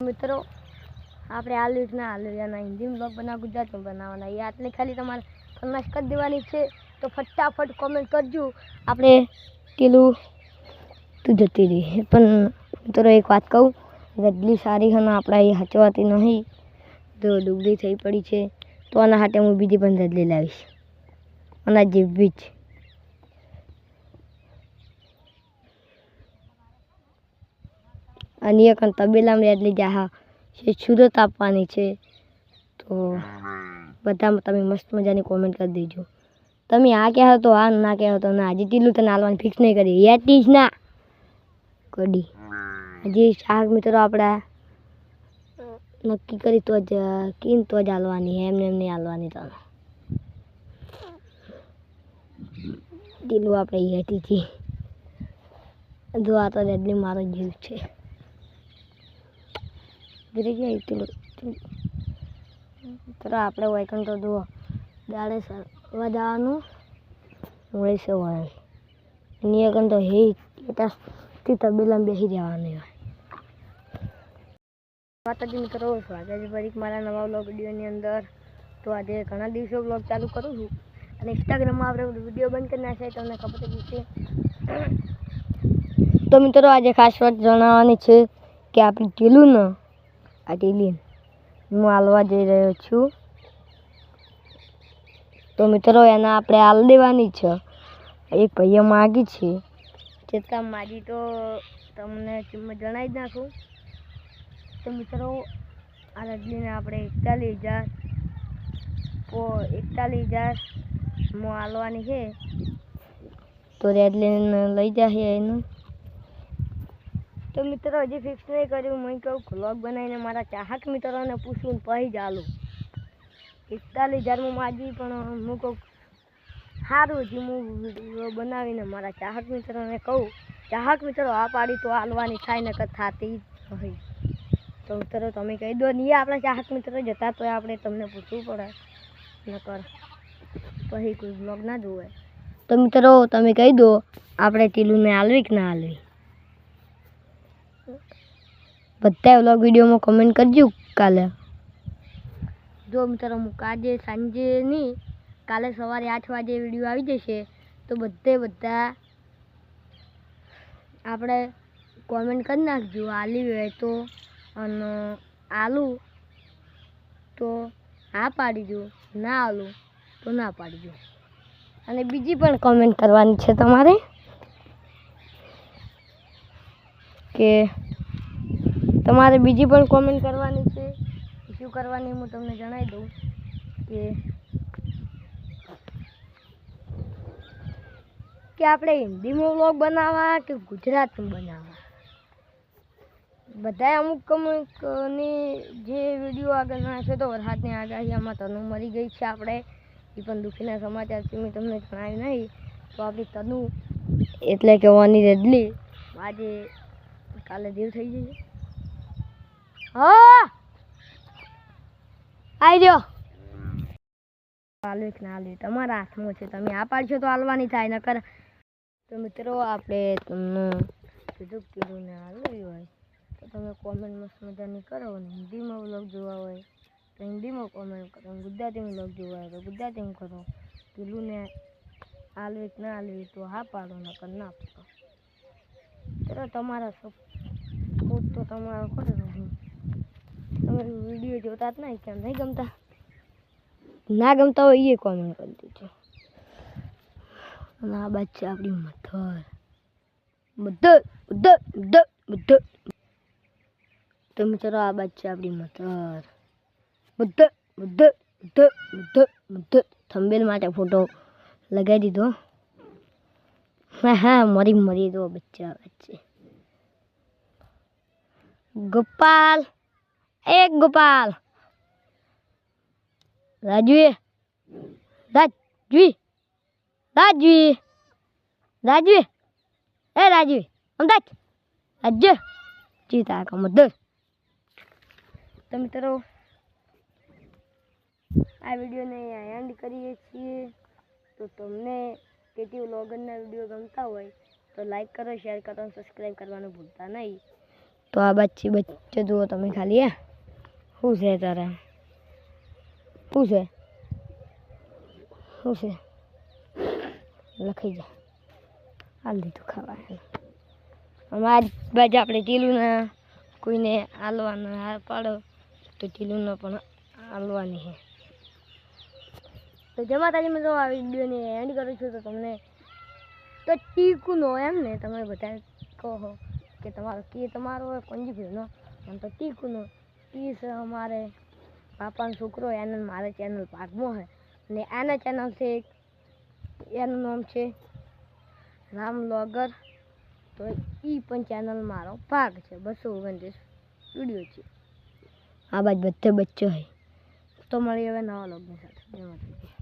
મિત્રો, આપણે આલુ ના આલુ એના હિન્દીમાં બ્લોગ બનાવ ગુજરાતમાં બનાવવાના. એ આટલી ખાલી તમારે ફરમાશ કરી દેવાની છે. તો ફટાફટ કોમેન્ટ કરજો. આપણે પેલું તું જતી રહી. પણ મિત્રો એક વાત કહું રજલી સારી હે આપણા એ હચવાતી નહીં. તો ડુબળી થઈ પડી છે, તો આના હાટે હું બીજી પણ રજલી લાવીશ. આના જેવી જ. અને એક તબેલામાં રેડલી જાહા છે સુરત આપવાની છે. તો બધામાં તમે મસ્ત મજાની કોમેન્ટ કરી દેજો. તમે આ કહેવા તો, આ ના કહેવા તો, ના, હજી ટીલું તને હાલવાની ફિક્સ નહીં કરી. યાટી જ ના. કડી. હજી શાક મિત્રો આપણા નક્કી કરી તો જ, કીન તો જ હાલવાની એમને એમ નહીં હાલવાની તને ટીલું આપણે એટીથી જો આ તો રેડલી મારો જીવ છે. ગીરી ગયા ટીલું તો આપણે વૈકણ તો જુઓ. દાડે સરવા જવાનું. મળે છે હોય એની આગળ તો હે એટલાથી તબેલામાં બેસી જવાનું હોય માતાજી, મિત્રો, સ્વાગત છે ફરી મારા નવા બ્લોગ વિડીયોની અંદર. તો આજે ઘણા દિવસો બ્લોગ ચાલુ કરું છું. અને ઇન્સ્ટાગ્રામમાં આપણે વીડિયો બંધ કરી નાખ્યા તમને ખબર જ તો મિત્રો, આજે ખાસ વાત જણાવવાની છે કે આપણે ટીલું ને આ હું હાલવા જઈ રહ્યો છું. તો મિત્રો એને આપણે હાલ દેવાની છે. એક ભાઈએ માગી છે. ચેતા માગી તો તમને કિંમત જણાવી જ નાખું. તો મિત્રો આ રજલીને આપણે એકતાલીસ હજાર. એકતાલીસ હજારમાં હાલવાની છે. તો રેડલીને લઈ જશે એનું. તો મિત્રો, હજી ફિક્સ નહીં કર્યું. મેં કહું વ્લોગ બનાવીને મારા ચાહક મિત્રોને પૂછું પછી જ પિસ્તાલીસ હજારમાં માજી પણ હું કહું સારું હજી હું વીડિયો બનાવીને મારા ચાહક મિત્રોને કહું. ચાહક મિત્રો, આ પાડી તો હાલવાની થાય, નકર થતી જ હોય. તો મિત્રો, તમે કહી દો નહીં આપણા ચાહક મિત્રો જતા તો આપણે તમને પૂછવું પડે. નકર પછી કોઈ બ્લોગ ના જોવે. તો મિત્રો, તમે કહી દો, આપણે ટીલુને હાલવી કે ના હાલવી બધા વ્લોગ વિડીયોમાં કમેન્ટ કરજો કાલે. જો મિત્રો હું આજે સાંજે નહીં કાલે સવારે આઠ વાગે વીડિયો આવી જશે, તો બધે બધા આપણે કોમેન્ટ કરી નાખજો. આલી હોય તો અને આલું તો હા પાડી દો ના આલું તો ના પાડીજો. અને બીજી પણ કોમેન્ટ કરવાની છે તમારે, કે તમારે બીજી પણ કોમેન્ટ કરવાની છે. શું કરવાની હું તમને જણાવી દઉં કે કે આપણે હિન્દીમાં વ્લોગ બનાવવા કે ગુજરાતમાં બનાવવા? બધાએ અમુક અમુકની જે વીડિયો આગળ છે તો વરસાદની આગાહીમાં તનુ મરી ગઈ છે આપણે. એ પણ દુઃખીના સમાચારથી મેં તમને જણાવી નહીં. તો આપણી તનુ એટલે કે વાની રેડલી આજે કાલે દેવ થઈ જશે આવી રહ્યો. હાલવી ના હાલવી? તમારા હાથમાં છે. તમે આ પાડશો તો હાલવાની થાય, નકર તો મિત્રો આપણે તમને કીધું કીધું ને હાલવી હોય, તો તમે કોમેન્ટ મસ્ત મજાની કરો અને હિન્દીમાં વ્લોગ જોવા હોય, તો હિન્દીમાં કોમેન્ટ કરો. ગુજરાતીમાં વ્લોગ જોવા હોય, તો ગુજરાતીમાં કરો. પેલું ને હાલવી કે ના હાલવી તો હા પાડો, નકર ના પાડો. ચલો તમારા સપોર્ટ તો તમારો કરો નહીં તમે વીડિયો જોતા જ નહીં, કેમ નહીં ગમતા? ના ગમતા હોય એ કોમેન્ટ કરી દેજો. અને આ બાદ છે આપણી mother. Mother mother mother mother. તો મિત્રો આ બાદ છે આપણી mother. Mother mother mother mother mother. Thumbnail માટે ફોટો લગાવી દીધો. હા હા, મરી મરી દો, બચ્ચા, બચ્ચે. ગોપાલ! એક ગોપાલ. રાજવી રાજવી રાજવી રાજવી એ રાજવી અમદાજ રાજ્ય. જીતા કા મદર તો મિત્રો આ વિડીયોને એન્ડ કરીએ છીએ. તો તમને કેટી વ્લોગરના વીડિયો ગમતા હોય, તો લાઈક કરો શેર કરો અને સબસ્ક્રાઈબ કરવાનું ભૂલતા નહીં. તો આ બચ્ચી બચ્ચે જુઓ તમે ખાલી, હે. શું છે તારે શું છે શું છે લખી જા હાલ દીધું ખાવા. અમારી બાજુ આપણે ટીલુને કોઈને હાલવાનું હાર પાડો તો ટીલુને પણ હાલવાની છે તો જમા તાજી મેં તો આ વિડીયોને એન્ડ કરું છું તો તમને તો ટીકુનો એમ ને, તમે બધા કહો કે તમારો કે તમારો હોય પંજીભીનો એમ તો ટીકુનો ટી છે અમારે પાપાનો છોકરો, એને મારે ચેનલ ભાગમાં છે. ને આના ચેનલ છે એનું નામ છે રામ લોગર. તો એ પણ ચેનલ મારો ભાગ છે, બસો ઓગણત્રીસ વીડિયો છે. આ બાજ બધે બચ્ચો હોય તો મળી હવે નવા લોગની સાથે.